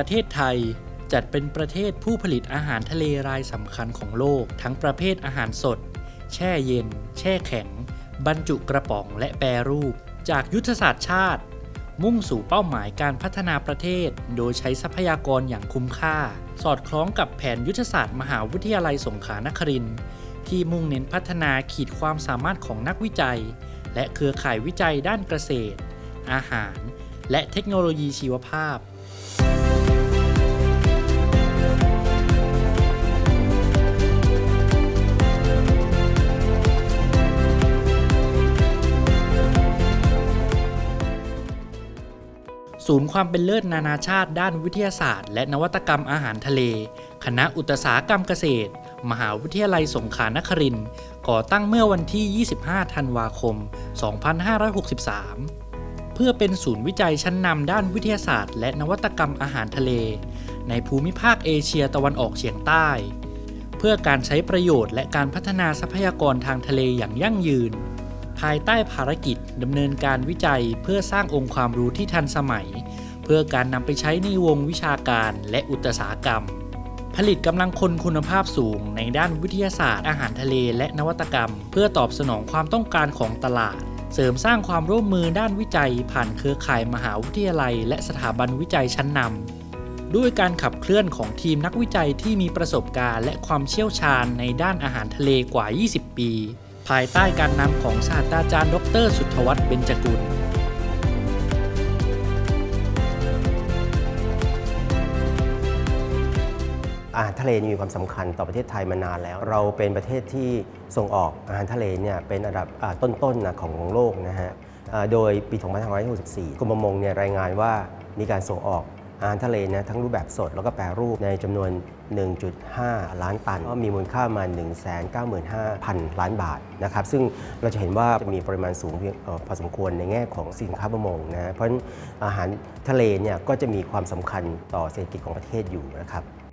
ประเทศไทย จัดเป็นประเทศผู้ผลิตอาหารทะเลรายสำคัญของโลก ทั้งประเภทอาหารสด แช่เย็น แช่แข็ง บรรจุกระป๋องและแปรรูป จากยุทธศาสตร์ชาติ มุ่งสู่เป้าหมายการพัฒนาประเทศ โดยใช้ทรัพยากรอย่างคุ้มค่า สอดคล้องกับแผนยุทธศาสตร์มหาวิทยาลัยสงขลานครินทร์ที่มุ่งเน้นพัฒนาขีดความสามารถของนักวิจัย และเครือข่ายวิจัยด้านเกษตร อาหาร และเทคโนโลยีชีวภาพ ศูนย์ความเป็นเลิศนานาชาติด้านวิทยาศาสตร์ และนวัตกรรมอาหารทะเล คณะอุตสาหกรรมเกษตร มหาวิทยาลัยสงขลานครินทร์ก่อตั้งเมื่อวันที่ 25 ธันวาคม 2563 เพื่อเป็นศูนย์วิจัยชั้นนำด้านวิทยาศาสตร์ และนวัตกรรมอาหารทะเล ในภูมิภาคเอเชียตะวันออกเฉียงใต้ เพื่อการใช้ประโยชน์และการพัฒนาทรัพยากรทางทะเลอย่างยั่งยืน ภายใต้ภารกิจดำเนินการวิจัยเพื่อสร้างองค์ความรู้ที่ทันสมัย เพื่อการนำไปใช้ในวงวิชาการและอุตสาหกรรม ผลิตกำลังคนคุณภาพสูงในด้านวิทยาศาสตร์อาหารทะเลและนวัตกรรม เพื่อตอบสนองความต้องการของตลาด เสริมสร้างความร่วมมือด้านวิจัย ผ่านเครือข่ายมหาวิทยาลัย และสถาบันวิจัยชั้นนำด้วยการขับเคลื่อนของทีมนักวิจัยที่มีประสบการณ์และความเชี่ยวชาญในด้านอาหารทะเลกว่า 20 ปี ภายใต้การนำของศาสตราจารย์ ดร สุทธวัฒน์เบญจกุล อาหารทะเลมีความสำคัญต่อประเทศไทยมานานแล้ว เราเป็นประเทศที่ส่งออกอาหารทะเลเนี่ยเป็นอันดับอ่าต้นๆนะของของโลกนะฮะอ่าโดยปี 2564กรมประมงเนี่ยรายงานว่ามีการส่งออก อาหารทะเลนะทั้งรูปแบบสดแล้วก็แปรรูปในจำนวน 1.5 ล้านตัน ก็มีมูลค่ามา 195,000 ล้านบาทนะครับ ซึ่งเราจะเห็นว่าจะมีปริมาณสูงเพียงเอ่อพอสมควรในแง่ของสินค้าประมงนะ เพราะอาหารทะเลเนี่ยก็จะมีความสำคัญต่อเศรษฐกิจของประเทศอยู่นะครับ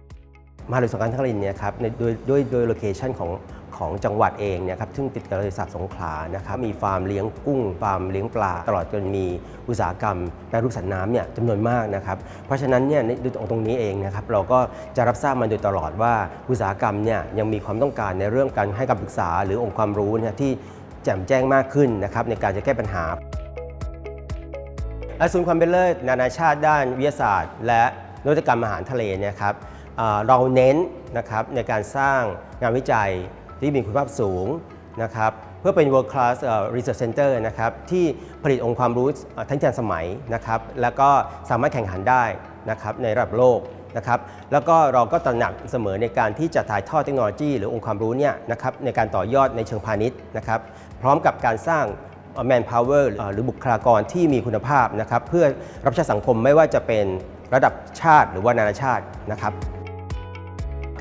มหาวิทยาลัยสงขลานครินทร์เนี่ยครับในโดยด้วยโดยโลเคชันของของจังหวัดเองเนี่ยครับซึ่งติดกับทะเลสาบสงขลานะครับมีฟาร์มเลี้ยงกุ้งฟาร์มเลี้ยงปลา ตลอดจนมีอุตสาหกรรมแปรรูปสัตว์น้ำเนี่ยจำนวนมากนะครับเพราะฉะนั้นเนี่ยในดูตรงนี้เองนะครับเราก็จะรับทราบมาโดยตลอดว่าอุตสาหกรรมเนี่ยยังมีความต้องการในเรื่องการให้คำปรึกษา หรือองค์ความรู้เนี่ยที่แจ่มแจ้งมากขึ้นนะครับในการจะแก้ปัญหาศูนย์ความเป็นเลิศนานาชาติด้านวิทยาศาสตร์ และนวัตกรรมอาหารทะเลเนะครับ เราเน้นนะครับในการสร้างงานวิจัยที่มีคุณภาพสูงนะครับเพื่อเป็น world class research center นะครับที่ผลิตองค์ความรู้ทั้งทันสมัยนะครับแล้วก็สามารถแข่งขันได้นะครับในระดับโลกนะครับแล้วก็เราก็ตระหนักเสมอในการที่จะถ่ายทอดเทคโนโลยี หรือองค์ความรู้เนี่ยนะครับในการต่อยอดในเชิงพาณิชย์นะครับพร้อมกับการสร้างแมนพาวเวอร์หรือบุคลากรที่มีคุณภาพนะครับเพื่อรับใช้สังคมไม่ว่าจะเป็นระดับชาติหรือว่านานาชาตินะครับ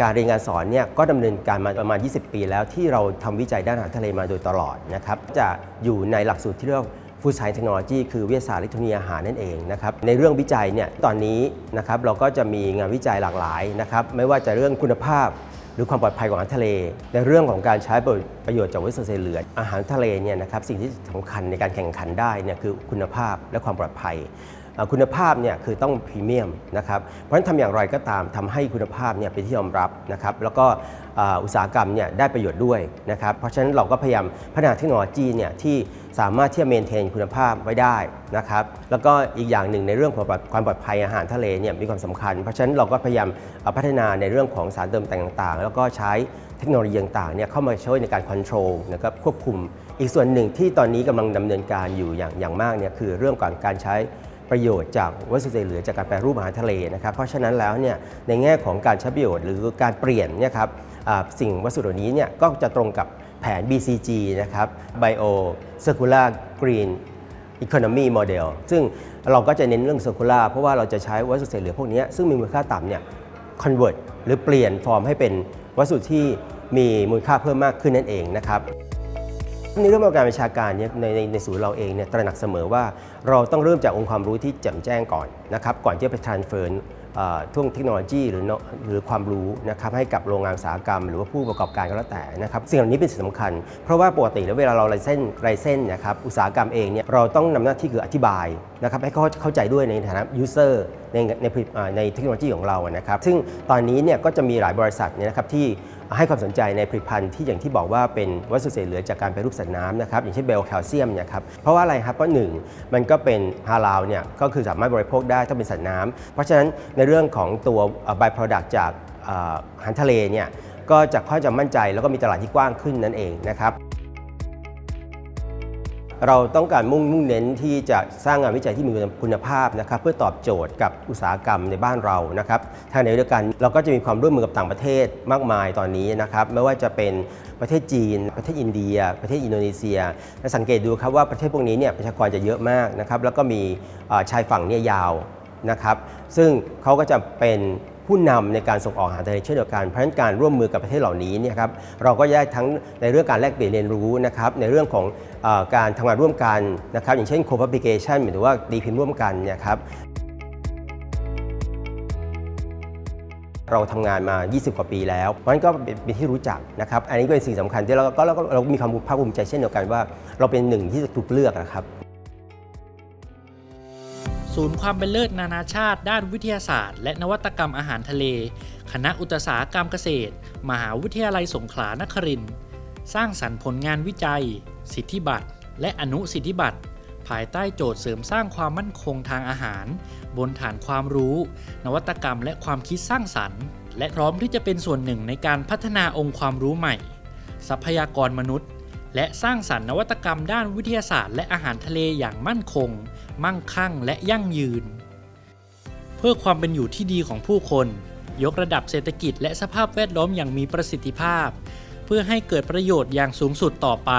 การเรียนการสอนเนี่ยก็ดำเนินการมาประมาณ 20 ปีแล้วที่เราทำวิจัยด้านอาหารทะเลมาโดยตลอดนะครับจะอยู่ในหลักสูตรที่เรียกว่า Food Science Technology คือวิทยาศาสตร์และเทคโนโลยีอาหารนั่นเองนะครับในเรื่องวิจัยเนี่ยตอนนี้นะครับเราก็จะมีงานวิจัยหลากหลายนะครับไม่ว่าจะเรื่องคุณภาพ หรือความปลอดภัยของอาหารทะเล ในเรื่องของการใช้ประโยชน์จากวัสดุเหลืออาหารทะเลเนี่ยนะครับสิ่งที่สำคัญในการแข่งขันได้เนี่ยคือคุณภาพและความปลอดภัย คุณภาพเนี่ยคือต้องพรีเมียมนะครับ เพราะฉะนั้นทำอย่างไรก็ตามทำให้คุณภาพเนี่ยเป็นที่ยอมรับนะครับ แล้วก็อุตสาหกรรมเนี่ยได้ประโยชน์ด้วยนะครับ เพราะฉะนั้นเราก็พยายามพัฒนาเทคโนโลยีเนี่ยที่สามารถที่จะเมนเทนคุณภาพไว้ได้นะครับ แล้วก็อีกอย่างหนึ่งในเรื่องของความปลอดภัยอาหารทะเลเนี่ยมีความสำคัญ เพราะฉะนั้นเราก็พยายามพัฒนาในเรื่องของสารเติมแต่งต่างๆ แล้วก็ใช้เทคโนโลยีต่างๆเนี่ยเข้ามาช่วยในการควบคุมนะครับควบคุม อีกส่วนหนึ่งที่ตอนนี้กำลังดำเนินการอยู่อย่างอย่างมากเนี่ยคือเรื่องของการใช้ ประโยชน์จากวัสดุเศษเหลือจากการแปรรูปอาหารทะเลนะครับเพราะฉะนั้นแล้วเนี่ยในแง่ของการใช้ประโยชน์หรือการเปลี่ยนเนี่ยครับสิ่งวัสดุเหล่านี้เนี่ยก็จะตรงกับแผน BCG นะครับ Bio Circular Green Economy Model ซึ่งเราก็จะเน้นเรื่อง Circular เพราะว่าเราจะใช้วัสดุเศษเหลือพวกนี้ซึ่งมีมูลค่าต่ำเนี่ย convert หรือเปลี่ยนฟอร์มให้เป็นวัสดุที่มีมูลค่าเพิ่มมากขึ้นนั่นเองนะครับ ในเรื่องของการวิชาการเนี่ยในในในศูนย์เราเองเนี่ยตระหนักเสมอว่าเราต้องเริ่มจากองค์ความรู้ที่แจ่มแจ้งก่อนนะครับก่อนที่จะไป transfer เอ่อท่วงเทคโนโลยีหรือหรือความรู้นะครับให้กับโรงงานอุตสาหกรรม หรือว่าผู้ประกอบการก็แล้วแต่นะครับสิ่งเหล่านี้เป็นสิ่งสำคัญ เพราะว่าปกติแล้วเวลาเราไลเส้นไรเส้นนะครับอุตสาหกรรมเองเนี่ยเราต้องนำหน้าที่คืออธิบายนะครับให้เขาเข้าใจด้วยในฐานะ user ในในในเทคโนโลยีของเรานะครับ ซึ่งตอนนี้เนี่ยก็จะมีหลายบริษัทเนี่ยนะครับที่ให้ความสนใจในผลิตภัณฑ์ที่อย่างที่บอกว่าเป็นวัสดุเศษเหลือจากการแปรูปสัตว์น้ำนะครับอย่างเช่นเบลแคลเซียมเนี่ยครับเพราะว่าอะไรครับเพราะหนึ่งมันก็เป็นฮาลาลเนี่ยก็คือสามารถบริโภคได้ถ้าเป็นสัตว์น้ำเพราะฉะนั้นในเรื่องของตัว by product จากอาหารทะเลเนี่ยก็จะค่อยจะมั่นใจแล้วก็มีตลาดที่กว้างขึ้นนั่นเองนะครับ เราต้องการมุ่งมุ่งเน้นที่จะสร้างงานวิจัยที่มีคุณภาพนะครับเพื่อตอบโจทย์กับอุตสาหกรรมในบ้านเรานะครับทางในเดียวกันเราก็จะมีความร่วมมือกับต่างประเทศมากมายตอนนี้นะครับไม่ว่าจะเป็นประเทศจีน ประเทศอินเดีย ประเทศอินโดนีเซียและสังเกตดูครับว่าประเทศพวกนี้เนี่ยประชากรจะเยอะมากนะครับแล้วก็มีชายฝั่งเนี่ยยาวนะครับซึ่งเขาก็จะเป็น ผู้นำในการส่งออกอาหารทะเลเช่นเดียวกันเพราะฉะนั้นการร่วมมือกับประเทศเหล่านี้เนี่ยครับเราก็ได้ทั้งในเรื่องการแลกเปลี่ยนเรียนรู้นะครับในเรื่องของอการทำงานร่วมกันนะครับอย่างเช่น co-publication หรือว่าตีพิมพ์ร่วมกันเนี่ยครับเราทำงานมา 20 กว่าปีแล้ว เพราะฉะนั้นก็เป็นเป็นที่รู้จักนะครับ อันนี้ก็เป็นสิ่งสำคัญที่เราก็เราก็เรามีความภาคภูมิใจเช่นเดียวกันว่า เราเป็นหนึ่งที่ถูกเลือกนะครับ ศูนย์ความเป็นเลิศนานาชาติ ด้านวิทยาศาสตร์ และนวัตกรรมอาหารทะเล คณะอุตสาหกรรมเกษตร มหาวิทยาลัยสงขลานครินทร์สร้างสรรค์ผลงานวิจัย สิทธิบัตร และอนุสิทธิบัตร ภายใต้โจทย์เสริมสร้างความมั่นคงทางอาหาร บนฐานความรู้ นวัตกรรมและความคิดสร้างสรรค์ และพร้อมที่จะเป็นส่วนหนึ่งในการพัฒนาองค์ความรู้ใหม่ ทรัพยากรมนุษย์ และสร้างสรรค์นวัตกรรมด้านวิทยาศาสตร์ และอาหารทะเลอย่างมั่นคง มั่งคั่งและยั่งยืน เพื่อความเป็นอยู่ที่ดีของผู้คน ยกระดับเศรษฐกิจและสภาพแวดล้อมอย่างมีประสิทธิภาพ เพื่อให้เกิดประโยชน์อย่างสูงสุดต่อไป